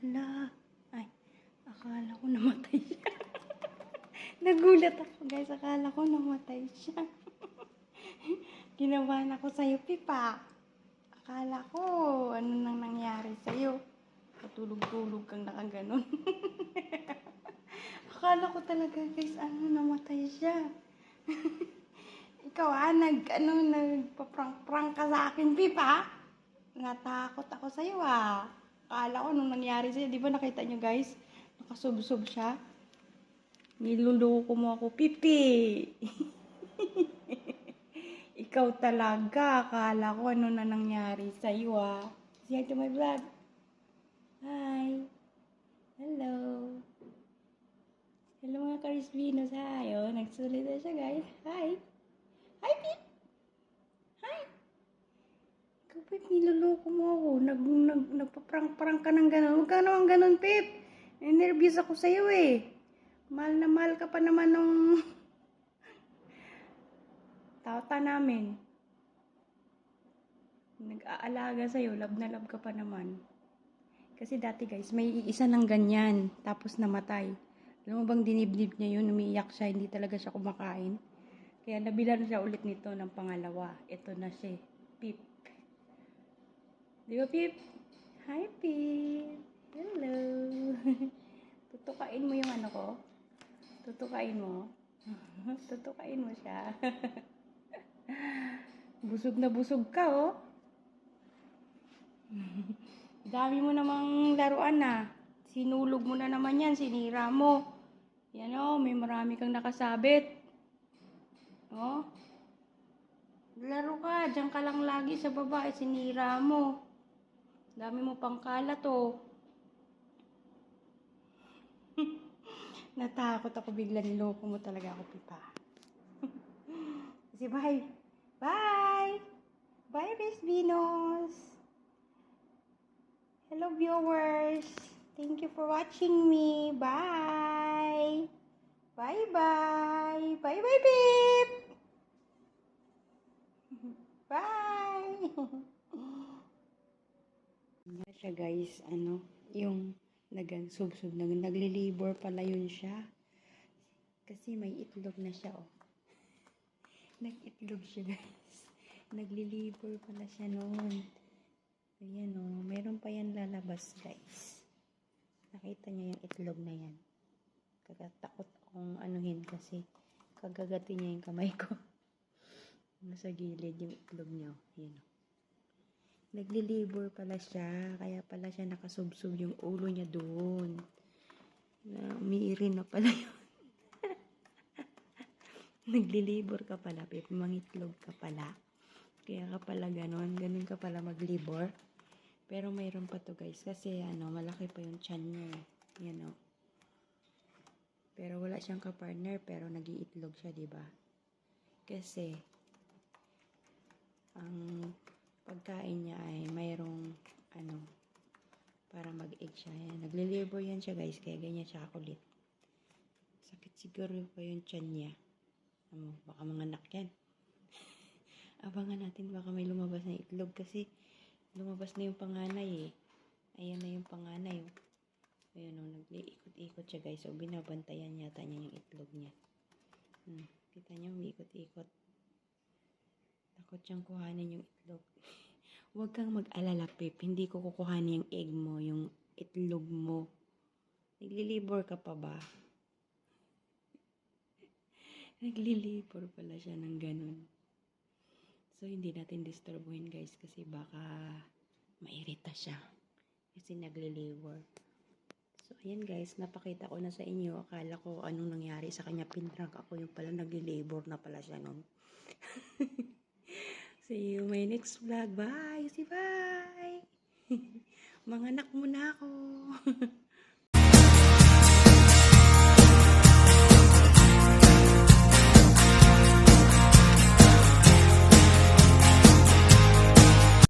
Hala. Ay, akala ko namatay siya. Nagulat ako guys. Akala ko namatay siya. Ginabahan ako sa'yo, Pipa. Akala ko, ano nang nangyari sa'yo. Patulog-tulog kang nakaganon. Akala ko talaga guys, ano, namatay siya. Ikaw ah, nag, ano, nagpa-prank-prank ka sa akin, Pipa. Natakot ako sa'yo ah. Akala ko nung nangyari sa'yo, di ba nakita nyo guys? Nakasubsob siya. Niluloko mo ako, Pipi. Ikaw talaga. Akala ko ano na nangyari sa'yo ah. Say hi to my vlog. Hi. Hello. Hello mga Karisbinos. Hi. Oh, nagsulit na siya guys. Hi. Hi, Pip. Hi. Ikaw, Pip, niloloko mo nag, nagpa-prank-prank ka ng gano'n. Huwag ka naman gano'n, Pip. Nervous ako sa'yo eh. Mahal na mahal ka pa naman nung tauta namin. Nag-aalaga sa'yo, love na love ka pa naman. Kasi dati guys, may iisa lang ganyan, tapos namatay. Alam mo bang dinibdib niya yun, umiiyak siya, hindi talaga siya kumakain. Kaya nabilan siya ulit nito ng pangalawa. Ito na siya, Pip. Di ba, Pip? Hi, Pip. Hello. Tutukain mo yung ano ko? Tutukain mo? Tutukain mo siya. busog na busog ka, oh. Dami mo namang laruan na. Sinulog mo na naman yan, sinira mo. Yan oh, may marami kang nakasabit. Oh. Laro ka, diyan ka lang lagi sa baba, eh, sinira mo. Dami mo pang kalat oh. Natakot ako bigla, niloko mo talaga ako, Pipa. Kasi bye. Bye! Bye, Resbinos! Hello, viewers! Thank you for watching me. Bye! Bye-bye! Bye-bye, Pip! Bye! Siya, guys. Ano, yung nagansubsob, nag naglilibor pala yun siya. Kasi may itlog na siya, oh. Nag-itlog siya, guys. Naglilibor pala siya noon. Ayan, oh. Meron pa yan lalabas, guys. Nakita niyo yung itlog na yan. Kagatakot akong anuhin kasi kagagatin niya yung kamay ko. Nasa gilid yung itlog niya. Ayan, oh. Naglilibor pala siya. Kaya pala siya nakasubsob yung ulo niya doon. Na umiirin na pala yun. Naglilibor ka pala, Pip. Mangitlog ka pala. Kaya ka pala ganon. Ganon ka pala maglibor. Pero mayroon pa to guys. Kasi ano, malaki pa yung chan niya. eh. Yan o. Pero wala siyang kapartner. Pero nagiitlog siya, ba? Kasi, pagkain niya ay mayroong ano, para mag-egg siya. Yan. Naglilibor yan siya guys. Kaya ganyan siya kulit. Sakit siguro pa yung chan niya. Ano, baka mga anak yan. Abangan natin baka may lumabas na itlog kasi lumabas na yung panganay eh. Ayan na yung panganay oh. Ayan oh, nag-iikot-ikot siya guys. So, binabantayan yata niya yung itlog niya. Hmm. Kita niyo, umiikot-ikot. Takot siyang kuhanin yung itlog. Huwag kang mag-alala, Pip. Hindi ko kukuhanin yung egg mo, yung itlog mo. Naglilibor ka pa ba? Naglilibor pala siya ng ganun. So, hindi natin disturbuhin guys kasi baka mairita siya. Kasi naglilibor. So, ayan guys, napakita ko na sa inyo. Akala ko anong nangyari sa kanya. Pinrank ako yung pala naglilibor na pala siya nun. See you my next vlog. Bye! See bye! Mga anak mo na ako.